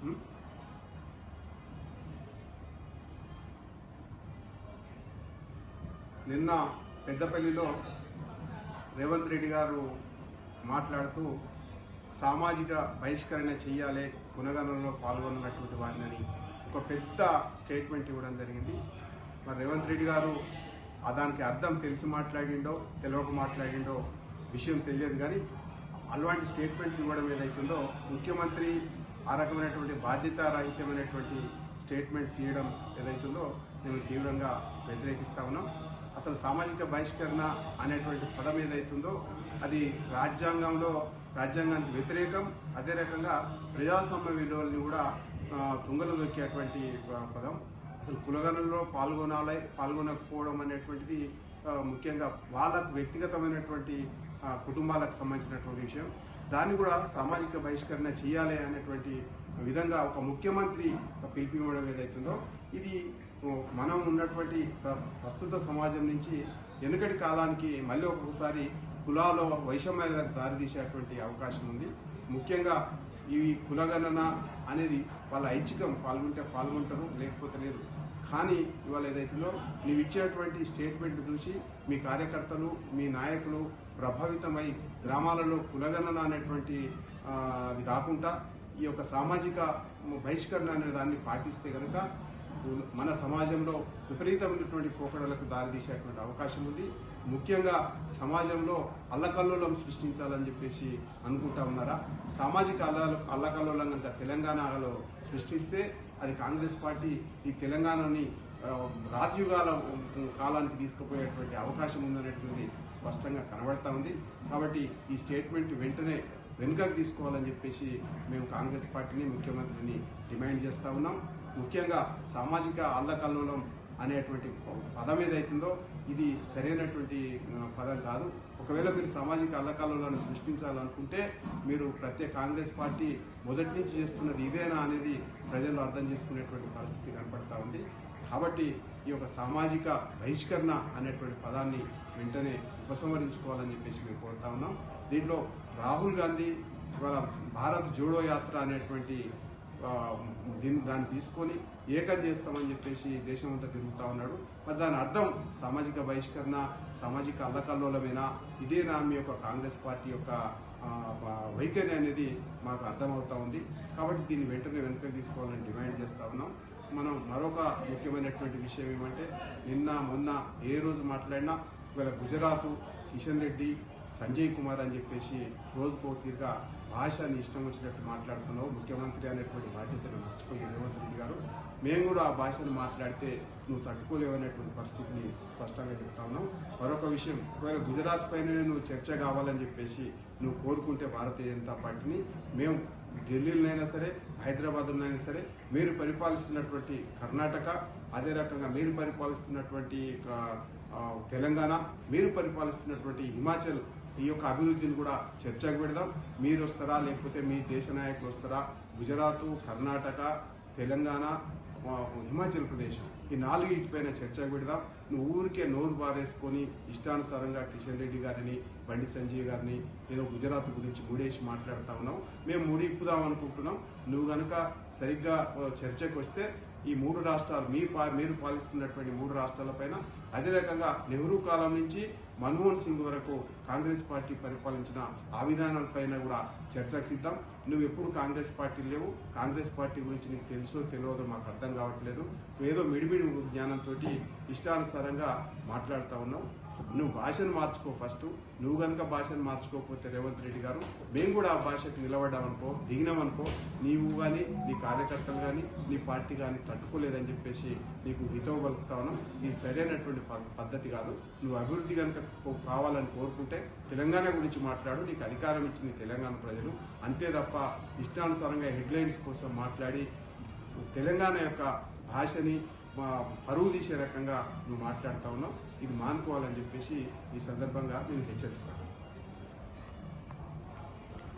Hmm? నిన్న పెద్దపల్లిలో రేవంత్ రెడ్డి గారు మాట్లాడుతూ సామాజిక బహిష్కరణ చేయాలి గుణగణంలో పాల్గొన్నటువంటి వారిని ఒక పెద్ద స్టేట్మెంట్ ఇవ్వడం జరిగింది. మరి రేవంత్ రెడ్డి గారు ఆ దానికి అర్థం తెలిసి మాట్లాడిండో తెలియక మాట్లాడిండో విషయం తెలియదు కానీ అలాంటి స్టేట్మెంట్ ఇవ్వడం ఏదైతుందో ముఖ్యమంత్రి ఆ రకమైనటువంటి బాధ్యతారహితమైనటువంటి స్టేట్మెంట్స్ ఇవ్వడం ఏదైతుందో మేము తీవ్రంగా వ్యతిరేకిస్తా ఉన్నాం. అసలు సామాజిక బహిష్కరణ అనేటువంటి పదం ఏదైతుందో అది రాజ్యాంగంలో రాజ్యాంగానికి వ్యతిరేకం అదే రకంగా ప్రజాస్వామ్య విలువల్ని కూడా తుంగలు దొక్కేటువంటి ప- పదం. అసలు కులగణంలో పాల్గొనాలి పాల్గొనకపోవడం అనేటువంటిది ముఖ్యంగా వాళ్ళకు వ్యక్తిగతమైనటువంటి కుటుంబాలకు సంబంధించినటువంటి విషయం. దాన్ని కూడా సామాజిక బహిష్కరణ చేయాలి అనేటువంటి విధంగా ఒక ముఖ్యమంత్రి పిలిపివ్వడం ఏదైతుందో ఇది మనం ఉన్నటువంటి ప్ర- ప్రస్తుత సమాజం నుంచి వెనుకటి కాలానికి మళ్ళీ ఒక్కొక్కసారి కులాలో వైషమ్యాలకు దారితీసేటువంటి అవకాశం ఉంది. ముఖ్యంగా ఈ కులగణన అనేది వాళ్ళ ఐచ్ఛికం పాల్గొంటే పాల్గొంటారు లేకపోతే లేదు. కానీ ఇవాళ ఏదైతుందో నీవు ఇచ్చేటువంటి స్టేట్మెంట్ చూసి మీ కార్యకర్తలు మీ నాయకులు ప్రభావితమై గ్రామాలలో కులగణన అనేటువంటి అది కాకుండా ఈ యొక్క సామాజిక బహిష్కరణ అనే దాన్ని పాటిస్తే కనుక మన సమాజంలో విపరీతమైనటువంటి పోకడలకు దారితీసేటువంటి అవకాశం ఉంది. ముఖ్యంగా సమాజంలో అల్లకల్లోలం సృష్టించాలని చెప్పేసి అనుకుంటా ఉన్నారా? సామాజిక అల్ల అల్లకల్లోలం కనుక తెలంగాణలో సృష్టిస్తే అది కాంగ్రెస్ పార్టీ ఈ తెలంగాణని రాజయుగాల కాలానికి తీసుకుపోయేటువంటి అవకాశం ఉందనేటువంటిది స్పష్టంగా కనబడతా ఉంది. కాబట్టి ఈ స్టేట్మెంట్ వెంటనే వెనుకకు తీసుకోవాలని చెప్పేసి మేము కాంగ్రెస్ పార్టీని ముఖ్యమంత్రిని డిమాండ్ చేస్తూ ఉన్నాం. ముఖ్యంగా సామాజిక అల్లకల్లోలం అనేటువంటి పదం ఏదైతుందో ఇది సరైనటువంటి పదం కాదు. ఒకవేళ మీరు సామాజిక అల్లకల్లోలాన్ని సృష్టించాలనుకుంటే మీరు ప్రత్యేక కాంగ్రెస్ పార్టీ మొదటి నుంచి చేస్తున్నది ఇదేనా అనేది ప్రజలు అర్థం చేసుకునేటువంటి పరిస్థితి కనపడతా ఉంది. కాబట్టి ఈ యొక్క సామాజిక బహిష్కరణ అనేటువంటి పదాన్ని వెంటనే ఉపసంహరించుకోవాలని చెప్పేసి మేము కోరుతా ఉన్నాం. దీంట్లో రాహుల్ గాంధీ ఇవాళ భారత్ జోడో యాత్ర అనేటువంటి దీన్ని దాన్ని తీసుకొని ఏకం చేస్తామని చెప్పేసి దేశం అంతా తిరుగుతూ ఉన్నాడు. మరి దాని అర్థం సామాజిక బహిష్కరణ సామాజిక అల్లకల్లోలమేనా? ఇదేనా మీ యొక్క కాంగ్రెస్ పార్టీ యొక్క వైఖరి అనేది మాకు అర్థమవుతా ఉంది. కాబట్టి దీన్ని వెంటనే వెనుకకు తీసుకోవాలని డిమాండ్ చేస్తూ ఉన్నాం. మనం మరొక ముఖ్యమైనటువంటి విషయం ఏమంటే నిన్న మొన్న ఏ రోజు మాట్లాడినా ఇవాళ గుజరాత్ కిషన్ రెడ్డి సంజయ్ కుమార్ అని చెప్పేసి రోజుకో తీరుగా భాషని ఇష్టం వచ్చినట్టు మాట్లాడుతున్నావు. ముఖ్యమంత్రి అనేటువంటి బాధ్యతను మర్చిపోయి రేవంత్ రెడ్డి గారు. మేము కూడా ఆ భాషను మాట్లాడితే నువ్వు తట్టుకోలేవనేటువంటి పరిస్థితిని స్పష్టంగా చెప్తా ఉన్నాం మరొక విషయం ఒకవేళ గుజరాత్ పైననే నువ్వు చర్చ కావాలని చెప్పేసి నువ్వు కోరుకుంటే భారతీయ జనతా పార్టీని మేము ఢిల్లీలోనైనా సరే హైదరాబాద్లోనైనా సరే మీరు పరిపాలిస్తున్నటువంటి కర్ణాటక అదే రకంగా మీరు పరిపాలిస్తున్నటువంటి తెలంగాణ మీరు పరిపాలిస్తున్నటువంటి హిమాచల్ ఈ యొక్క అభివృద్ధిని కూడా చర్చకు పెడదాం. మీరు వస్తారా? లేకపోతే మీ దేశ నాయకులు వస్తారా? గుజరాత్ కర్ణాటక తెలంగాణ హిమాచల్ ప్రదేశ్ ఈ నాలుగిటిపైన చర్చకు పెడదాం. నువ్వు ఊరికే నోరు పారేసుకొని ఇష్టానుసారంగా కిషన్ రెడ్డి గారిని బండి సంజయ్ గారిని ఏదో గుజరాత్ గురించి మూడేసి మాట్లాడుతా ఉన్నాం. మేము మూడు అనుకుంటున్నాం. నువ్వు గనుక సరిగ్గా చర్చకు వస్తే ఈ మూడు రాష్ట్రాలు మీ పా మీరు పాలిస్తున్నటువంటి మూడు రాష్ట్రాలపైన అదే రకంగా నెహ్రూ కాలం నుంచి మన్మోహన్ సింగ్ వరకు కాంగ్రెస్ పార్టీ పరిపాలించిన ఆ విధానాలపైన కూడా చర్చకు సిద్ధం. నువ్వు ఎప్పుడు కాంగ్రెస్ పార్టీ లేవు. కాంగ్రెస్ పార్టీ గురించి నీకు తెలుసో తెలియదో మాకు అర్థం కావట్లేదు. ఏదో మిడిమిడి జ్ఞానంతో ఇష్టానుసారంగా మాట్లాడుతూ ఉన్నావు. నువ్వు భాషను మార్చుకో ఫస్ట్. నువ్వు కనుక భాషను మార్చుకోకపోతే రేవంత్ రెడ్డి గారు మేము కూడా ఆ భాషకు నిలబడ్డామనుకో దిగినామనుకో నీవు కానీ నీ కార్యకర్తలు కానీ నీ పార్టీ కానీ తట్టుకోలేదని చెప్పేసి నీకు హితవు పలుకుతా ఉన్నాం. ఇది సరైనటువంటి ప- పద్ధతి కాదు. నువ్వు అభివృద్ధి కనుక కావాలని కోరుకుంటే తెలంగాణ గురించి మాట్లాడు నీకు అధికారం ఇచ్చింది తెలంగాణ ప్రజలు. అంతే తప్ప ఇష్టానుసారంగా హెడ్లైన్స్ కోసం మాట్లాడి తెలంగాణ యొక్క భాషని మా పరువు తీసే రకంగా నువ్వు మాట్లాడుతా ఉన్నావు. ఇది మానుకోవాలని చెప్పేసి ఈ సందర్భంగా నేను హెచ్చరిస్తాను.